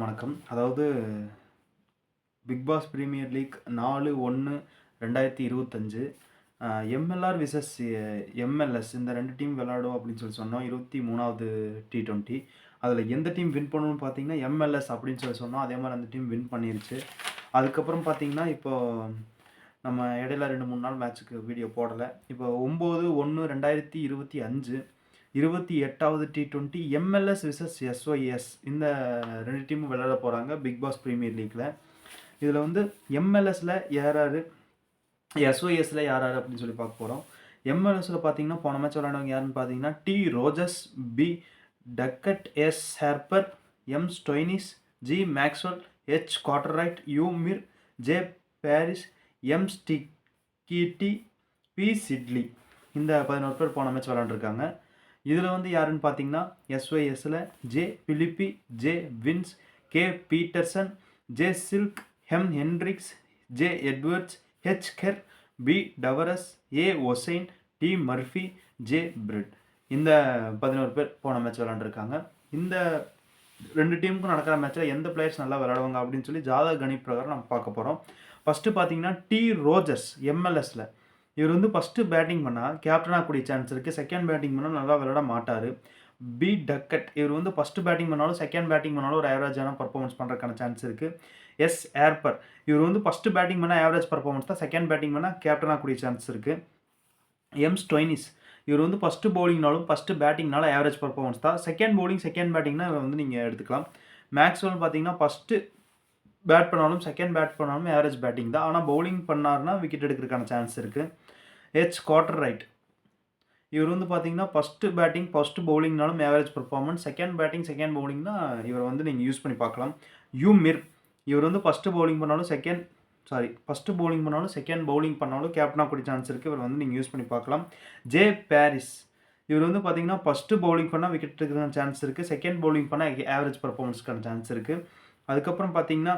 எல்லாருக்கும் வணக்கம். அதாவது பிக் பாஸ் லீக் நாலு ஒன்று ரெண்டாயிரத்தி இருபத்தஞ்சு. எம்எல்ஆர் விசஸ் எம்எல்எஸ் இந்த ரெண்டு டீம் விளாடும் அப்படின்னு சொல்லி சொன்னோம். இருபத்தி மூணாவது டி டுவெண்ட்டி அதில் எந்த டீம் வின் பண்ணணும்னு பார்த்தீங்கன்னா எம்எல்எஸ் அப்படின்னு சொல்லி சொன்னோம். அதே மாதிரி அந்த டீம் வின் பண்ணிருச்சு. அதுக்கப்புறம் பார்த்தீங்கன்னா இப்போ நம்ம இடையில ரெண்டு மூணு நாள் மேட்ச்சுக்கு வீடியோ போடலை. இப்போ ஒம்பது ஒன்று ரெண்டாயிரத்தி இருபத்தி அஞ்சு. இருபத்தி எட்டாவது T twenty MLS versus SOS இந்த ரெண்டு டீமும் விளையாட போகிறாங்க பிக் பாஸ் ப்ரீமியர் லீக்கில் இதில் வந்து எம்எல்எஸில் யாராரு? எஸ்ஒஎஸில் யாராரு அப்படின்னு சொல்லி பார்க்க போகிறோம் எம்எல்எஸில் பார்த்தீங்கன்னா போன மேட்ச் விளையாண்டவங்க யாருன்னு பார்த்தீங்கன்னா D Rogers B Duckett S Harper M Stoinis G Maxwell H Cartwright U Mir J Paris M Steketee P Siddle இந்த பதினோரு பேர் போன மேட்ச் விளாண்டுருக்காங்க இதில் வந்து யாருன்னு பார்த்தீங்கன்னா எஸ்ஒய்எஸில் J Philippe J Vince K Peterson J Silk M Henriques J Edwards H Kerr B Dwarshuis A Hussain T Murphy J Bird இந்த பதினோரு பேர் போன மேட்ச் விளாண்டுருக்காங்க இந்த ரெண்டு டீமுக்கும் நடக்கிற மேட்ச்சில் எந்த பிளேயர்ஸ் நல்லா விளையாடுவாங்க அப்படின்னு சொல்லி ஜாதக கணிப் பிரகாரம் நம்ம பார்க்க போகிறோம் ஃபஸ்ட்டு பார்த்தீங்கன்னா டி ரோஜர்ஸ் எம்எல்எஸில் இவர் வந்து ஃபஸ்ட்டு பேட்டிங் பண்ணால் கேப்டனாக கூடிய சான்ஸ் இருக்குது செகண்ட் பேட்டிங் பண்ணால் நல்லா விளையாட மாட்டார். பி டக்கட் இவர் வந்து ஃபஸ்ட்டு பேட்டிங் பண்ணாலும் செகண்ட் பேட்டிங் பண்ணாலும் ஒரு ஆவரேஜான பர்ஃபார்மன்ஸ் பண்ணுறதுக்கான சான்ஸ் இருக்குது எஸ் ஏர்பர் இவர் வந்து ஃபஸ்ட்டு பேட்டிங் பண்ணால் ஆவரேஜ் பர்ஃபார்மன்ஸ் தான் செகண்ட் பேட்டிங் பண்ணால் கேப்டனாக கூடிய சான்ஸ் இருக்குது எம் ஸ்டொய்னிஸ் இவர் வந்து ஃபஸ்ட்டு பவுலிங்னாலும் ஃபஸ்ட்டு பேட்டிங்னால ஆவரேஜ் பர்ஃபார்மன்ஸ் தான். செகண்ட் பவுலிங் செகண்ட் பேட்டிங்னா இவர் வந்து நீங்கள் எடுத்துக்கலாம். மேக்ஸ்வெல் பார்த்தீங்கன்னா ஃபஸ்ட்டு பேட் பண்ணாலும் செகண்ட் பேட் பண்ணாலும் ஆவரேஜ் பேட்டிங் தான். ஆனால் பவுலிங் பண்ணார்னா விக்கெட் எடுக்கிறதுக்கான சான்ஸ் இருக்குது ஹெச் குவார்டர் ரைட் இவர் வந்து பார்த்தீங்கன்னா first batting first பவுலிங்னாலும் average performance second batting second பவுலிங்னா இவர் வந்து நீங்கள் யூஸ் பண்ணி பார்க்கலாம். யூ மிர் இவர் வந்து ஃபஸ்ட்டு பவுலிங் பண்ணாலும் செகண்ட் சாரி ஃபஸ்ட்டு பவுலிங் பண்ணாலும் செகண்ட் பவுலிங் பண்ணாலும் கேப்டனாக கூடிய சான்ஸ் இருக்குது இவர் வந்து நீங்கள் யூஸ் பண்ணி பார்க்கலாம். ஜே பாரிஸ் இவர் வந்து பார்த்தீங்கன்னா ஃபஸ்ட்டு பவுலிங் பண்ணால் விக்கெட் எடுக்கிறதுக்கான சான்ஸ் இருக்குது செகண்ட் பவுலிங் பண்ணால் ஆவரேஜ் பர்ஃபார்மன்ஸ்க்கான சான்ஸ் இருக்குது அதுக்கப்புறம் பார்த்தீங்கன்னா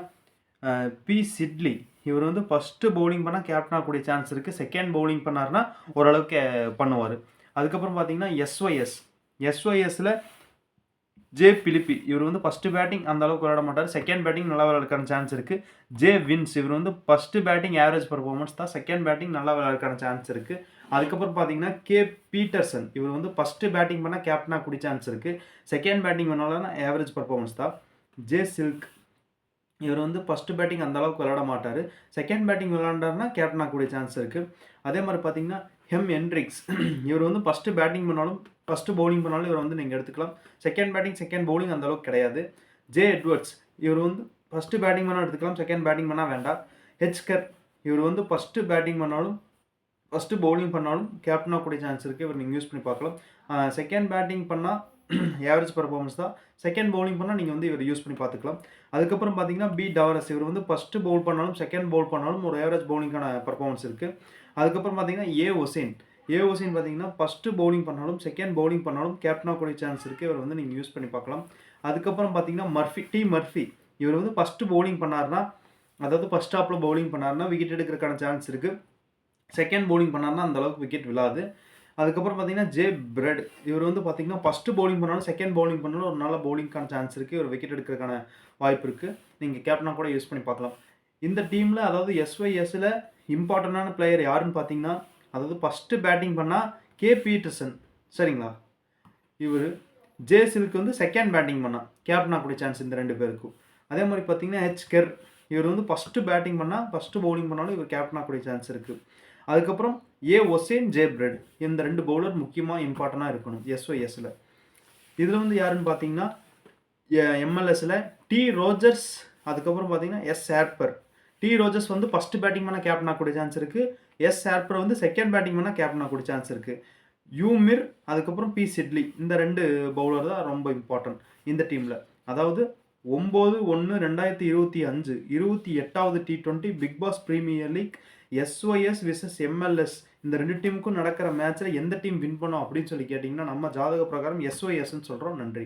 பி. சிட்லி. இவர் வந்து ஃபஸ்ட்டு பவுலிங் பண்ணால் கேப்டனாக கூடிய சான்ஸ் இருக்குது செகண்ட் பவுலிங் பண்ணார்னா ஓரளவுக்கு பண்ணுவார். அதுக்கப்புறம் பார்த்தீங்கன்னா எஸ்ஒஎஸ் எஸ்ஒஎஸில் ஜே பிலிப்பி இவர் வந்து ஃபஸ்ட்டு பேட்டிங் அந்த அளவுக்கு விளையாட மாட்டார். செகண்ட் பேட்டிங் நல்லா விளையாடுறதுக்கான சான்ஸ் இருக்குது ஜே வின்ஸ் இவர் வந்து ஃபஸ்ட்டு பேட்டிங் ஆவரேஜ் பர்ஃபார்மன்ஸ் தான் செகண்ட் பேட்டிங் நல்லா விளையாடுறதுக்கான சான்ஸ் இருக்குது அதுக்கப்புறம் பார்த்தீங்கன்னா கே பீட்டர்சன் இவர் வந்து ஃபஸ்ட்டு பேட்டிங் பண்ணால் கேப்டனாக கூடிய சான்ஸ் இருக்குது செகண்ட் பேட்டிங் பண்ணாலும் ஆவரேஜ் பர்ஃபார்மன்ஸ் தான். ஜே சில்க் இவர் வந்து ஃபஸ்ட்டு பேட்டிங் அந்த அளவுக்கு விளாட மாட்டார். செகண்ட் பேட்டிங் விளாண்டாருனா கேப்டன் ஆகக்கூடிய சான்ஸ் இருக்குது அதே மாதிரி பார்த்தீங்கன்னா ஹெம் என்ட்ரிக்ஸ் இவர் வந்து ஃபஸ்ட்டு பேட்டிங் பண்ணாலும் ஃபஸ்ட்டு பவுலிங் பண்ணாலும் இவர் வந்து நீங்கள் எடுத்துக்கலாம். செகண்ட் பேட்டிங் செகண்ட் பவுலிங் அந்தளவுக்கு கிடையாது. ஜே எட்வர்ட்ஸ் இவர் வந்து ஃபஸ்ட்டு பேட்டிங் பண்ணால் எடுத்துக்கலாம் செகண்ட் பேட்டிங் பண்ணால் வேண்டாம். ஹெச்கர் இவர் வந்து ஃபஸ்ட்டு பேட்டிங் பண்ணாலும் ஃபஸ்ட்டு பவுலிங் பண்ணாலும் கேப்டனாக கூடிய சான்ஸ் இருக்குது இவர் நீங்கள் யூஸ் பண்ணி பார்க்கலாம். செகண்ட் பேட்டிங் பண்ணால் ஏவரேஜ் பர்ஃபார்மன்ஸ் தான். செகண்ட் பவுலிங் பண்ணால் நீங்கள் வந்து இவர் யூஸ் பண்ணி பார்த்துக்கலாம். அதுக்கப்புறம் பார்த்தீங்கன்னா பி டவரஸ் இவர் வந்து ஃபஸ்ட்டு பவுல் பண்ணாலும் செகண்ட் பவுல் பண்ணாலும் ஒரு ஏவரேஜ் பவுலிங்கான பர்ஃபார்மன்ஸ் இருக்குது அதுக்கப்புறம் பார்த்தீங்கன்னா ஏ ஒசேன் ஏ ஒசேன் பார்த்தீங்கன்னா ஃபஸ்ட்டு பவுலிங் பண்ணாலும் செகண்ட் பவுலிங் பண்ணாலும் கேப்டனாக கூடிய சான்ஸ் இருக்குது இவர் வந்து நீங்கள் யூஸ் பண்ணி பார்க்கலாம். அதுக்கப்புறம் பார்த்தீங்கன்னா மர்ஃபி டி மர்ஃபி இவர் வந்து ஃபஸ்ட்டு பவுலிங் பண்ணார்னா அதாவது ஃபஸ்ட் ஸ்டாப்பில் பவுலிங் பண்ணார்னா விக்கெட் எடுக்கிறதுக்கான சான்ஸ் இருக்குது செகண்ட் பவுலிங் பண்ணார்னா அந்த அளவுக்கு விக்கெட் விழாது. அதுக்கப்புறம் பார்த்தீங்கன்னா ஜே பிரெட் இவர் வந்து பார்த்தீங்கன்னா ஃபஸ்ட்டு பவுலிங் பண்ணாலும் செகண்ட் பவுலிங் பண்ணாலும் ஒரு நல்ல பவுலிங்க்கான சான்ஸ் இருக்குது ஒரு விக்கெட் எடுக்கிறதுக்கான வாய்ப்பு இருக்குது நீங்கள் கேப்டனாக கூட யூஸ் பண்ணி பார்க்கலாம். இந்த டீமில் அதாவது எஸ்ஒய்எஸில் இம்பார்ட்டண்டான பிளேயர் யாருன்னு பார்த்தீங்கன்னா அதாவது ஃபஸ்ட்டு பேட்டிங் பண்ணால் கே பீட்டர்சன் சரிங்களா? இவர் ஜேசிலுக்கு வந்து செகண்ட் பேட்டிங் பண்ணால் கேப்டனாக கூட சான்ஸ் இந்த ரெண்டு பேருக்கும். அதே மாதிரி பார்த்தீங்கன்னா ஹெச் கெர் இவர் வந்து ஃபஸ்ட்டு பேட்டிங் பண்ணால் ஃபஸ்ட்டு பவுலிங் பண்ணாலும் இவர் கேப்டனாக கூடிய சான்ஸ் இருக்குது அதுக்கப்புறம் ஏ ஒசேன் ஜே பிரெட். இந்த ரெண்டு பவுலர் முக்கியமாக இம்பார்ட்டண்ட்டாக இருக்கணும். எஸ்ஓஎஸில் இதில் வந்து யாருன்னு பார்த்தீங்கன்னா எம்எல்எஸில் டி ரோஜர்ஸ் அதுக்கப்புறம் பார்த்தீங்கன்னா எஸ் ஏர்பர் டி ரோஜர்ஸ் வந்து ஃபஸ்ட்டு பேட்டிங் பண்ண கேப்டனாக கூட சான்ஸ் இருக்குது எஸ் ஏர்பர் வந்து செகண்ட் பேட்டிங் பண்ண கேப்டனாக கூட சான்ஸ் இருக்குது யூமிர் அதுக்கப்புறம் பி சிட்லி இந்த ரெண்டு பவுலர் தான் ரொம்ப இம்பார்ட்டன்ட் இந்த டீமில் அதாவது ஒம்பது ஒன்று ரெண்டாயிரத்தி இருபத்தி அஞ்சு இருபத்தி எட்டாவது T twenty big boss premier league SOS versus MLS இந்த ரெண்டு டீமுக்கும் நடக்கிற மேட்ச்சில் எந்த டீம் வின் பண்ணும் அப்படின்னு சொல்லி கேட்டிங்கன்னா நம்ம ஜாதக பிரகாரம் எஸ்ஒஎஸ்ன்னு சொல்கிறோம் நன்றி.